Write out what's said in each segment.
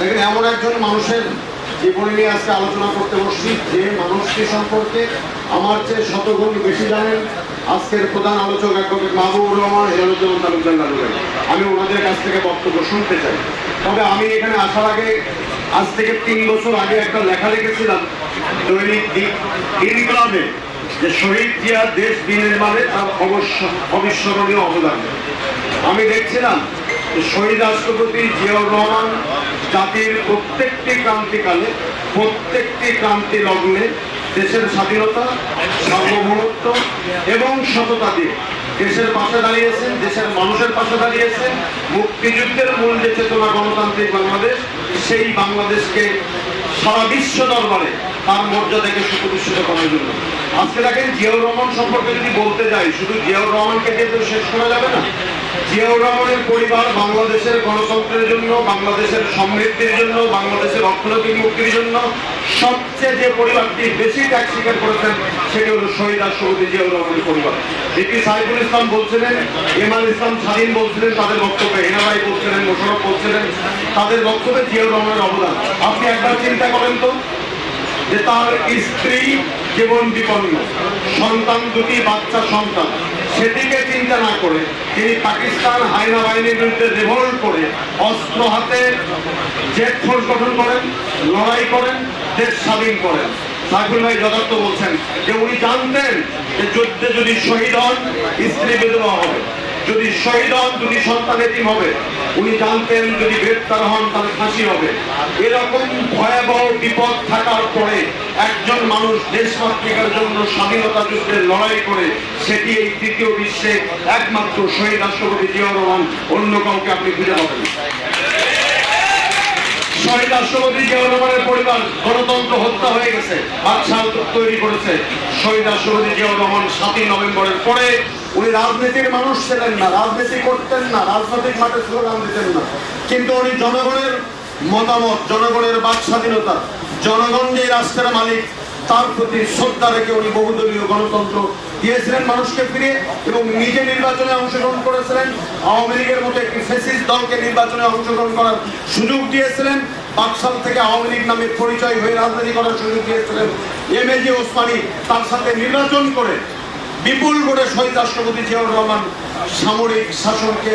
দেখেন, এমন একজন মানুষের জীবনী নিয়ে আজকে আলোচনা করতে বসছি, যে মানুষটি সম্পর্কে আমার চেয়ে শতগুণ বেশি জানেন আজকের প্রধান আলোচক অ্যাডভোকেট মাহবুবুর রহমান হেরুজ্জামান তালুকদার আমি ওনাদের কাছ থেকে বক্তব্য শুনতে চাই। তবে আমি এখানে আসার আগে, আজ থেকে তিন বছর আগে একটা লেখা লিখেছিলাম, দৈনিক যে শহীদ জিয়া দেশ বিনির্মাণে তার অবশ্য অবিস্মরণীয় অবদান। আমি দেখছিলাম শহীদ রাষ্ট্রপতি জিয়াউর রহমান জাতির প্রত্যেকটি ক্রান্তিকালে, প্রত্যেকটি ক্রান্তি লগ্নে দেশের স্বাধীনতা, সার্বভৌমত্ব এবং সততা দিয়ে দেশের পাশে দাঁড়িয়েছেন, দেশের মানুষের পাশে দাঁড়িয়েছেন, মুক্তিযুদ্ধের মূল যে চেতনা গণতান্ত্রিক বাংলাদেশ, সেই বাংলাদেশকে সারা বিশ্ব দরবারে তার মর্যাদাকে সুপ্রতিষ্ঠিত করার জন্য। আজকে দেখেন জিয়াউর রহমান সম্পর্কে যদি বলতে যাই, শুধু জিয়াউর রহমানকে দিয়ে তো শেষ করা যাবে না। জিয়াউর রহমানের পরিবার বাংলাদেশের গণতন্ত্রের জন্য, বাংলাদেশের সমৃদ্ধির জন্য, বাংলাদেশের অর্থনৈতিক মুক্তির জন্য সবচেয়ে যে পরিবারটি বেশি ত্যাগ স্বীকার করেছেন, সেটি হলো শহীদ রাষ্ট্রপতি জিয়াউর রহমানের পরিবার। বিপি সাইফুল ইসলাম বলছিলেন ইমাল ইসলাম স্বাধীন বলছিলেন, তাদের বক্তব্যে হেনারাই বলছিলেন মোশারফ বলছিলেন, তাদের বক্তব্যে জিয়াউর রহমানের অবদান। আপনি একবার চিন্তা করেন তো, যে তার স্ত্রী জীবন বিপন্ন, সন্তান দুটি বাচ্চা সন্তান। সেদিকে চিন্তা না করে তিনি পাকিস্তান হাইনা বাহিনীর বিরুদ্ধে রিভল্ট করে অস্ত্র হাতে জেট ফোর্স গঠন করেন, লড়াই করেন, দেশ স্বাধীন করেন। সাইফুল ভাই যথার্থ বলছেন যে উনি জানতেন যে যুদ্ধে যদি শহীদ হন, স্ত্রী বিধবা হবে। যদি শহীদ হন দুটি সন্তান এতিম হবে, উনি জানতেন যদি গ্রেপ্তার হন, তাহলে ফাঁসি হবে। এরকম ভয়াবহ বিপদ থাকার পরে একজন মানুষ দেশমাতৃকার জন্য স্বাধীনতা যুদ্ধের লড়াই করে, সেটি এই তৃতীয় বিশ্বে একমাত্র শহীদ রাষ্ট্রপতি জিয়াউর রহমান, অন্য কাউকে আপনি খুঁজে পাবেন শহীদ রাষ্ট্রপতি জিয়াউর রহমানের পরিবার গণতন্ত্র হত্যা হয়ে গেছে, বাদশাহ তৈরি করেছে। শহীদ রাষ্ট্রপতি জিয়াউর রহমান সাতই নভেম্বরের পরে উনি রাজনীতির মানুষ ছিলেন না, রাজনীতি করতেন না, রাজনৈতিক মাঠে স্লোগান দিতেন না। কিন্তু উনি জনগণের মতামত, জনগণের বাক স্বাধীনতা, জনগণ যে রাষ্ট্রের মালিক, তার প্রতি শ্রদ্ধা রেখে উনি বহুদলীয় গণতন্ত্র দিয়েছিলেন মানুষকে ফিরে এবং নিজে নির্বাচনে অংশগ্রহণ করেছিলেন। আওয়ামী লীগের মতো একটি ফেসিস্ট দলকে নির্বাচনে অংশগ্রহণ করার সুযোগ দিয়েছিলেন। বাকশাল থেকে আওয়ামী লীগ নামে পরিচয় হয়ে রাজনীতি করার সুযোগ দিয়েছিলেন। এম এ জি ওসমানী তার সাথে নির্বাচন করে বিপুল ভোটে শহীদ রাষ্ট্রপতি জিয়াউর রহমান সামরিক শাসনকে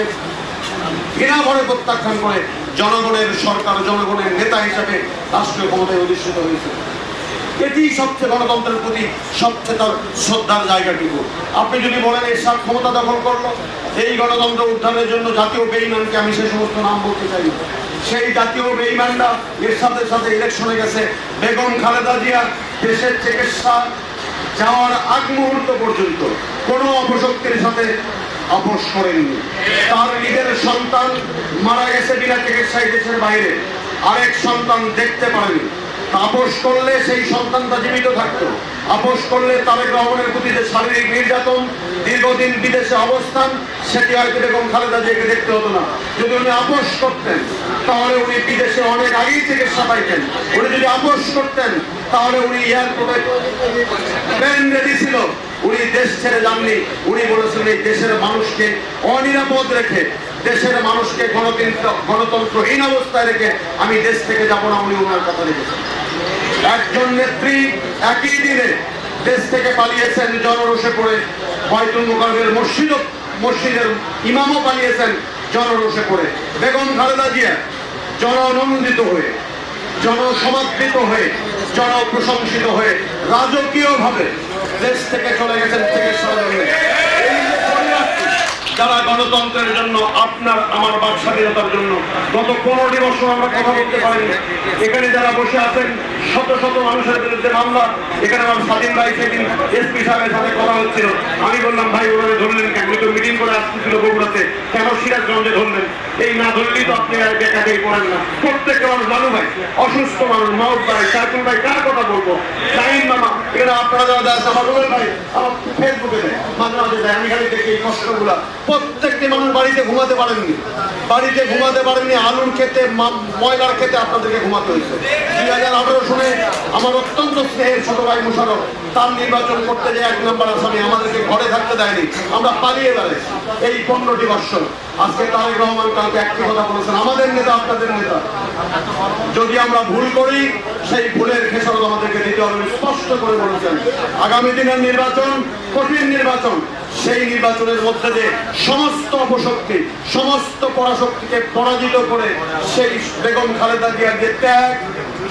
ঘৃণা ভরে প্রত্যাখ্যান করে জনগণের সরকার, জনগণের নেতা হিসেবে রাষ্ট্রীয় ক্ষমতায় অধিষ্ঠিত হয়েছে। এটি সবচেয়ে গণতন্ত্রের প্রতি সবচেয়ে তার শ্রদ্ধার জায়গাটুকু আপনি যদি বলেন এরশাদ ক্ষমতা দখল করল, এই গণতন্ত্র উদ্ধারের জন্য জাতীয় বেইমানকে আমি সে সমস্ত নাম বলতে চাই সেই জাতীয় বেইমানরা এরশাদের সাথে ইলেকশনে গেছে। বেগম খালেদা জিয়া দেশের চিকিৎসা যাওয়ার আগ মুহূর্ত পর্যন্ত কোনো অপশক্তির সাথে আপোষ করেননি। তার নিজের সন্তান মারা গেছে বিনা চিকিৎসায় দেশের বাইরে। আরেক সন্তান দেখতে পারেনি। আপোষ করলে সেই সন্তানটা জীবিত থাকতো। আপোষ করলে তারেক রহমানের প্রতি যে শারীরিক নির্যাতন, দীর্ঘদিন বিদেশে অবস্থান, সেটি হয়তো বেগম খালেদা জিয়াকে দেখতে হতো না। যদি উনি আপোষ করতেন, তাহলে উনি বিদেশে অনেক আগেই চিকিৎসা পাইতেন। উনি যদি আপোষ করতেন, তাহলে উনি এয়ারপোর্টে রেডি ছিল। উনি দেশ ছেড়ে যাননি। উনি বলেছিলেন, এই দেশের মানুষকে অনিরাপদ রেখে দেশের মানুষকে গণতন্ত্র গণতন্ত্রহীন অবস্থায় রেখে আমি দেশ থেকে যাব না উনি ওনার কথা রেখেছেন একজন নেত্রী একই দিনে দেশ থেকে পালিয়েছেন জনরোষে পড়ে বাইতুল মুকাররমের মসজিদ মসজিদের ইমামও পালিয়েছেন জনরোষে পড়ে। বেগম খালেদা জিয়া জননন্দিত হয়ে, জনসমাদৃত হয়ে, জনপ্রশংসিত হয়ে রাজকীয়ভাবে দেশ থেকে চলে গেছেন যে পরিবারটি যারা গণতন্ত্রের জন্য আপনার আমার বাক স্বাধীনতার জন্য গত পনেরোটি বছর আমরা কথা বলতে পারিনি। এখানে যারা বসে আছেন শত শত মানুষের বিরুদ্ধে মামলা। এখানে আমার স্বাধীন ভাই সেদিন এসপি সাহেবের সাথে কথা হচ্ছিল। আমি বললাম ভাই ওনারা ধরলেন কেন? তো মিটিং করে আসতেছিল বগুড়াতে। কেন সিরাজগঞ্জে ধরলেন? এই না ধরলেই তো আপনি আর একাকেই করেন না। প্রত্যেকটা মানুষ মানুষ ভাই, অসুস্থ মানুষ মাউট ভাই সাইকুল ভাই, কার কথা বলব? শাহিন মামা, এখানে আপনারা যারা যারা আমার রুবেল ভাই, আমার ফেসবুকে দেয়, মাঝে মাঝে দেয়, আমি খালি দেখি এই কষ্টগুলা। প্রত্যেকটি মানুষ বাড়িতে ঘুমাতে পারেননি। বাড়িতে ঘুমাতে পারেননি, আলুর খেতে ময়লার খেতে আপনাদেরকে ঘুমাতে হয়েছে। দুই হাজার আঠারো শুনে আমার অত্যন্ত স্নেহের ছোট ভাই মুশারফ তার নির্বাচন করতে যে এক নম্বর আসামি আমাদেরকে ঘরে থাকতে দেয়নি, আমরা পালিয়ে বেড়াইছি। এই পনেরোটি বৎসর। আজকে তারেক রহমান কালকে একটি কথা বলেছেন, আমাদের নেতা, আপনাদের নেতা। যদি আমরা ভুল করি, সেই ভুলের খেসারত আমাদেরকে দিতে হবে স্পষ্ট করে বলেছেন। আগামী দিনের নির্বাচন, কঠিন নির্বাচন, সেই নির্বাচনের মধ্যে দিয়ে সমস্ত অপশক্তি, সমস্ত পরাশক্তিকে পরাজিত করে সেই বেগম খালেদা জিয়ার যে ত্যাগ,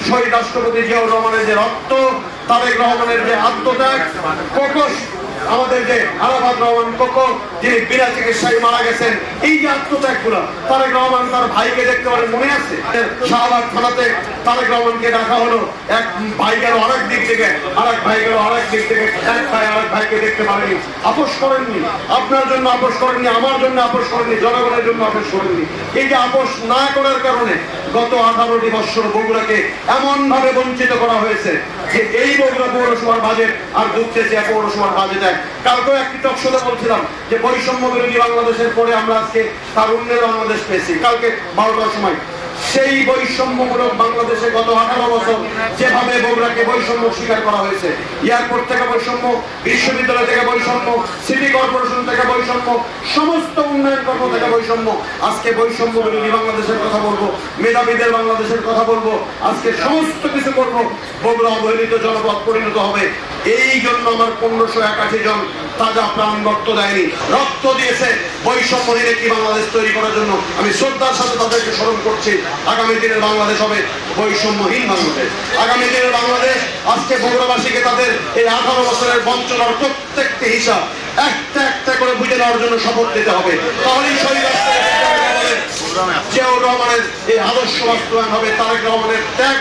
শহীদ রাষ্ট্রপতি জিয়াউর রহমানের যে রক্ত তারেক রহমানের যে আত্মত্যাগ কোকস আমাদের যে আরাফাত রহমান কোকো, যিনি বিনা চিকিৎসায় মারা গেছেন, এই যে আত্মত্যাগগুলো তারেক রহমান তার ভাইকে দেখতে পারেন মনে আছে? শাহবাগ থানাতে তারেক রহমানকে ডাকা হলো। এক ভাই গেল আরেক দিক থেকে, আরেক ভাই গেল আরেক দিক থেকে, এক ভাই আরেক ভাইকে দেখতে পারেনি। আপোষ করেননি। আপনার জন্য আপোষ করেননি, আমার জন্য আপোষ করেননি, জনগণের জন্য আপোষ করেননি। এই যে আপোষ না করার কারণে গত আঠারোটি বৎসর বগুড়াকে এমন ভাবে বঞ্চিত করা হয়েছে যে এই বগুড়া পৌরসভার বাজেট আর দুঃখেছে পৌরসভার বাজেট এক। কালকেও একটি টকশোতে বলছিলাম যে বৈষম্য বিরোধী বাংলাদেশের পরে আমরা আজকে তারুণ্যের বাংলাদেশ পেয়েছি। কালকে বারোটার সময় সেই বৈষম্যমূলক বাংলাদেশে গত আঠারো বছর যেভাবে বগুড়াকে বৈষম্য স্বীকার করা হয়েছে, এয়ারপোর্ট থেকে বৈষম্য, বিশ্ববিদ্যালয় থেকে বৈষম্য, সিটি কর্পোরেশন থেকে বৈষম্য, সমস্ত উন্নয়ন কর্ম থেকে বৈষম্য। আজকে বৈষম্য বিরোধী বাংলাদেশের কথা বলব, মেধাবীদের বাংলাদেশের কথা বলব, আজকে সমস্ত কিছু করব, বগুড়া অবহেলিত জনপদ পরিণত হবে। এই জন্য আমার পনেরোশো একাশি জন তাজা প্রাণ রক্ত দেয়নি। রক্ত দিয়েছে বৈষম্যহীন একটি বাংলাদেশ তৈরি করার জন্য। আমি শ্রদ্ধার সাথে তাদেরকে স্মরণ করছি, আগামী দিনের বাংলাদেশ হবে বৈষম্যহীন বাংলাদেশ। আগামী দিনের বাংলাদেশ, আজকে বগুড়াবাসীকে তাদের এই আঠারো বছরের বঞ্চনার প্রত্যেকটি হিসাব একটা একটা করে বুঝে নেওয়ার জন্য শপথ দিতে হবে। তাহলেই জিয়াউর রহমানের এই আদর্শ বাস্তবায়ন হবে, তারেক রহমানের ত্যাগ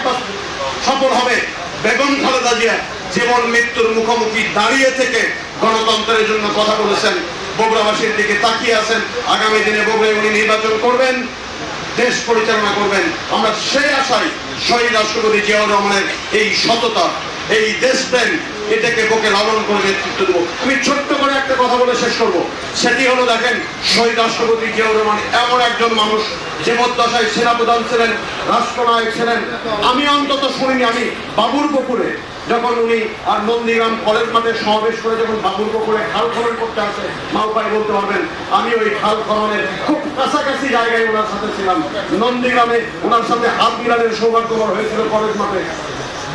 সফল হবে বেগম খালেদা জিয়া। জীবন মৃত্যুর মুখোমুখি দাঁড়িয়ে থেকে গণতন্ত্রের জন্য কথা বলেছেন। বগুড়াবাসীর দিকে তাকিয়ে আছেন। আগামী দিনে বগুড়ায় উনি নির্বাচন করবেন, দেশ পরিচালনা করবেন। আমরা সেই আশায় শহীদ রাষ্ট্রপতি জিয়াউর রহমানের এই সততা, এই দেশ দেশপ্রেম, এটাকে বুকে লালন করে নেতৃত্ব দেবো। আমি ছোট্ট করে একটা কথা বলে শেষ করব। সেটি হলো, দেখেন, শহীদ রাষ্ট্রপতি জিয়াউর রহমান এমন একজন মানুষ যে মধ্যশায় সেনাপ্রধান ছিলেন, রাষ্ট্রনায়ক ছিলেন। আমি অন্তত শুনিনি, আমি বাবুর পুকুরে যখন উনি আর নন্দীগ্রাম কলেজ মাঠে সমাবেশ করে যখন বাবুর পুকুরে খাল খনন করতে আসে মাউপাই বলতে পারবেন, আমি ওই খাল খননের খুব কাছাকাছি জায়গায় ওনার সাথে ছিলাম। নন্দীগ্রামে ওনার সাথে হাত মিলানের সৌভাগ্য হয়েছিল কলেজ মাঠে।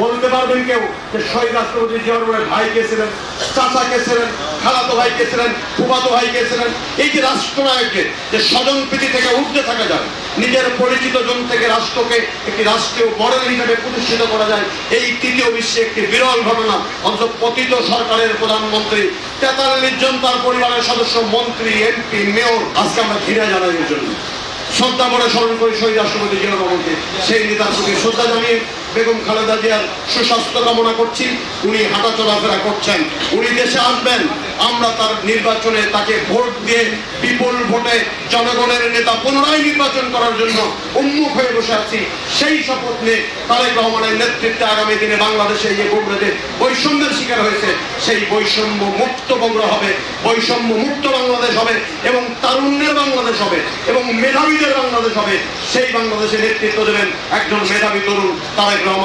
বলতে পারবেন কেউ যে শহীদ রাষ্ট্রপতি জিয়ার ভাই কে ছিলেন চাচা কে ছিলেন খালাতো ভাই কে ছিলেন ফুফাতো ভাই কে ছিলেন এই যে রাষ্ট্রনায়ককে যে স্বজন প্রীতি থেকে উঠতে থাকা যায়, নিজের পরিচিত জন থেকে রাষ্ট্রকে একটি রাষ্ট্রীয় মডেল হিসেবে প্রতিষ্ঠিত করা যায়, এই তৃতীয় বিশ্বে একটি বিরল ঘটনা। অন্তত পতিত সরকারের প্রধানমন্ত্রী, তেতাল্লিশ জন তার পরিবারের সদস্য, মন্ত্রী, এমপি, মেয়র, আজকে আমরা ঘিরে জানাই এর জন্য। শ্রদ্ধা করে স্মরণ করি শহীদ রাষ্ট্রপতি জিয়াউর রহমানকে। সেই নেতার প্রতি শ্রদ্ধা জানিয়ে বেগম খালেদা জিয়ার সুস্বাস্থ্য কামনা করছি। উনি হাঁটা চলাফেরা করছেন। উনি দেশে আসবেন। আমরা তার নির্বাচনে তাকে ভোট দিয়ে বিপুল ভোটে জনগণের নেতা পুনরায় নির্বাচন করার জন্য উন্মুখ হয়ে বসে আছি। সেই শপথ নিয়ে তারেক রহমানের নেতৃত্বে আগামী দিনে বাংলাদেশে যে বগুড়াতে বৈষম্যের শিকার হয়েছে। সেই বৈষম্য মুক্ত বগুড়া হবে, বৈষম্য মুক্ত বাংলাদেশ হবে এবং তারুণ্যের বাংলাদেশ হবে এবং মেধাবীদের বাংলাদেশ হবে। সেই বাংলাদেশে নেতৃত্ব দেবেন একজন মেধাবী তরুণ তারেক রহমান।